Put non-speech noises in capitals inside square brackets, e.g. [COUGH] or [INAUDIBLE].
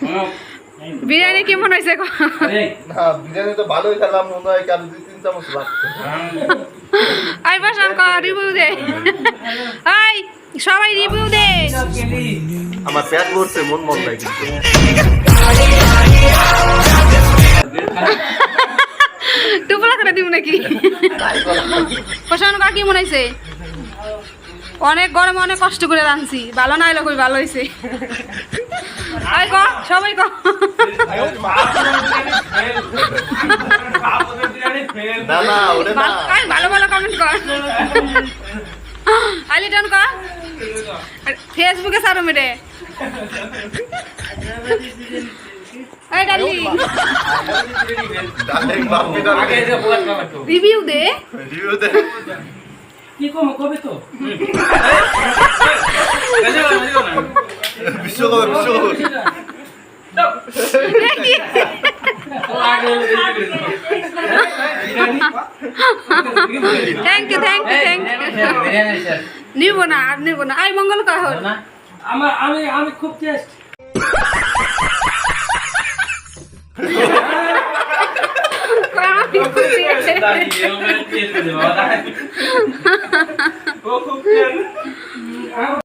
[LAUGHS] বিরিয়ানি কেমন হয়েছে গো? বিরিয়ানি তো ভালোই খেলাম মনে হয় কারও দুই তিন চামচ লাগতো আই বসান ক রিভিউ দে। আই সবাই রিভিউ দে। আমার পেট ভরছে মন মন কিন্তু টুপলা করে দিব নাকি? প্রশান্ত কা কি মনে হয়েছে? অনেক গরমে অনেক কষ্ট করে রাঁধছি। ভালো না হইলে কই ভালো হয়েছে সবাই ভালো- ভালো কমেন্ট কর। আলি টন ক ফেসবুকে সারো মেরে। রিভিউ দে। রিভিউ দে। কি কম কবে তো? বিশ্বকর্মা বিশ্বকর্মা। দেখি thank you thank you thank you নিব না আর নিব না। আই মঙ্গল কহ আমার আমি আমি খুব টেস্ট ও খুব